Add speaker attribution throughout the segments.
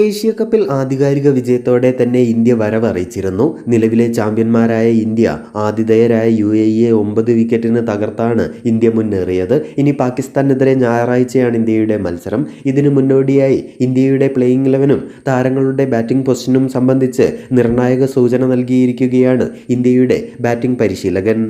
Speaker 1: Asia കപ്പിൽ ആധികാരിക വിജയത്തോടെ തന്നെ ഇന്ത്യ വരവറിയിച്ചിരുന്നു. നിലവിലെ ചാമ്പ്യന്മാരായ ഇന്ത്യ ആതിഥേയരായ യു എ ഇയെ ഒമ്പത് വിക്കറ്റിന് തകർത്താണ് ഇന്ത്യ മുന്നേറിയത്. ഇനി പാകിസ്ഥാനെതിരെ ഞായറാഴ്ചയാണ് ഇന്ത്യയുടെ മത്സരം. ഇതിനു മുന്നോടിയായി ഇന്ത്യയുടെ പ്ലേയിങ് ഇലവനും താരങ്ങളുടെ ബാറ്റിംഗ് പൊസിഷനും സംബന്ധിച്ച് നിർണായക സൂചന നൽകിയിരിക്കുകയാണ് ഇന്ത്യയുടെ ബാറ്റിംഗ് പരിശീലകൻ.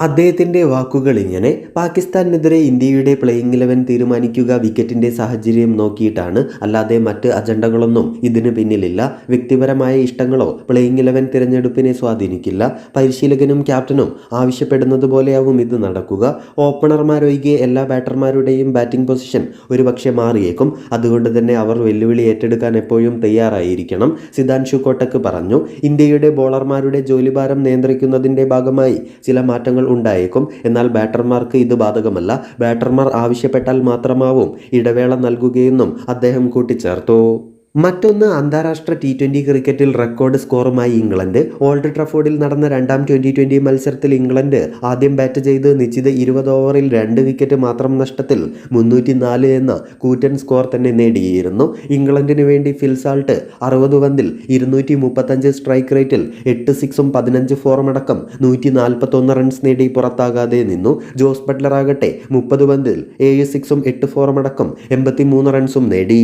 Speaker 1: അദ്ദേഹത്തിന്റെ വാക്കുകൾ ഇങ്ങനെ പാകിസ്ഥാനെതിരെ ഇന്ത്യയുടെ പ്ലേയിങ് ഇലവൻ തീരുമാനിക്കുക വിക്കറ്റിന്റെ സാഹചര്യം നോക്കിയിട്ടാണ്. അല്ലാതെ മറ്റ് അജണ്ടകളൊന്നും ഇതിന് പിന്നിലില്ല. വ്യക്തിപരമായ ഇഷ്ടങ്ങളോ പ്ലേയിങ് ഇലവൻ തിരഞ്ഞെടുപ്പിനെ സ്വാധീനിക്കില്ല. പരിശീലകനും ക്യാപ്റ്റനും ആവശ്യപ്പെടുന്നത് പോലെയാവും ഇത് നടക്കുക. ഓപ്പണർമാരൊഴികെ എല്ലാ ബാറ്റർമാരുടെയും ബാറ്റിംഗ് പൊസിഷൻ ഒരുപക്ഷെ മാറിയേക്കും. അതുകൊണ്ട് തന്നെ അവർ വെല്ലുവിളി ഏറ്റെടുക്കാൻ എപ്പോഴും തയ്യാറായിരിക്കണം സിദാൻഷു കോട്ടക്ക് പറഞ്ഞു. ഇന്ത്യയുടെ ബോളർമാരുടെ ജോലിഭാരം നിയന്ത്രിക്കുന്നതിന്റെ ഭാഗമായി ചില മാറ്റങ്ങൾ ഉണ്ടായേക്കും. എന്നാൽ ബാറ്റർമാർക്ക് ഇത് ബാധകമല്ല. ബാറ്റർമാർ ആവശ്യപ്പെട്ടാൽ മാത്രമാവും ഇടവേള നൽകുകയെന്നും അദ്ദേഹം കൂട്ടിച്ചേർത്തു. മറ്റൊന്ന് അന്താരാഷ്ട്ര ടി ട്വന്റി ക്രിക്കറ്റിൽ റെക്കോർഡ് സ്കോറുമായി ഇംഗ്ലണ്ട്. ഓൾഡ് ട്രഫോർഡിൽ നടന്ന രണ്ടാം ട്വന്റി ട്വന്റി മത്സരത്തിൽ ഇംഗ്ലണ്ട് ആദ്യം ബാറ്റ് ചെയ്ത് നിശ്ചിത ഇരുപത് ഓവറിൽ രണ്ട് വിക്കറ്റ് മാത്രം നഷ്ടത്തിൽ മുന്നൂറ്റി നാല് എന്ന കൂറ്റൻ സ്കോർ തന്നെ നേടിയിരുന്നു. ഇംഗ്ലണ്ടിന് വേണ്ടി ഫിൽസാൾട്ട് അറുപത് പന്തിൽ ഇരുന്നൂറ്റി മുപ്പത്തഞ്ച് സ്ട്രൈക്ക് റേറ്റിൽ എട്ട് സിക്സും പതിനഞ്ച് ഫോറുമടക്കം നൂറ്റി നാൽപ്പത്തൊന്ന് റൺസ് നേടി പുറത്താകാതെ നിന്നു. ജോസ് ബട്ട്ലർ ആകട്ടെ മുപ്പത് പന്തിൽ ഏഴ് സിക്സും എട്ട് ഫോറുമടക്കം എൺപത്തി മൂന്ന് റൺസും നേടി.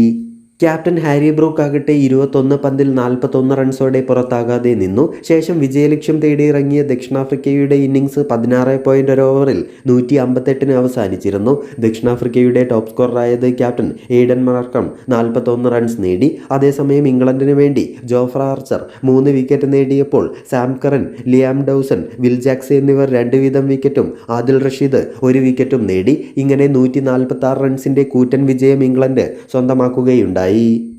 Speaker 1: ക്യാപ്റ്റൻ ഹാരി ബ്രൂക്ക് ആകട്ടെ ഇരുപത്തൊന്ന് പന്തിൽ നാൽപ്പത്തൊന്ന് റൺസോടെ പുറത്താകാതെ നിന്നു. ശേഷം വിജയലക്ഷ്യം തേടിയിറങ്ങിയ ദക്ഷിണാഫ്രിക്കയുടെ ഇന്നിംഗ്സ് പതിനാറ് പോയിന്റ് ഒരു ഓവറിൽ നൂറ്റി അമ്പത്തെട്ടിന് അവസാനിച്ചിരുന്നു. ദക്ഷിണാഫ്രിക്കയുടെ ടോപ്പ് സ്കോററായത് ക്യാപ്റ്റൻ എയ്ഡൻ മാർക്കം നാൽപ്പത്തൊന്ന് റൺസ് നേടി. അതേസമയം ഇംഗ്ലണ്ടിന് വേണ്ടി ജോഫ്ര ആർച്ചർ മൂന്ന് വിക്കറ്റ് നേടിയപ്പോൾ Sam Curran Liam Dawson Will Jacks എന്നിവർ രണ്ട് വീതം വിക്കറ്റും ആദിൽ റഷീദ് ഒരു വിക്കറ്റും നേടി. ഇങ്ങനെ നൂറ്റി നാൽപ്പത്തി റൺസിന്റെ കൂറ്റൻ വിജയം ഇംഗ്ലണ്ട് സ്വന്തമാക്കുകയുണ്ടായി. aí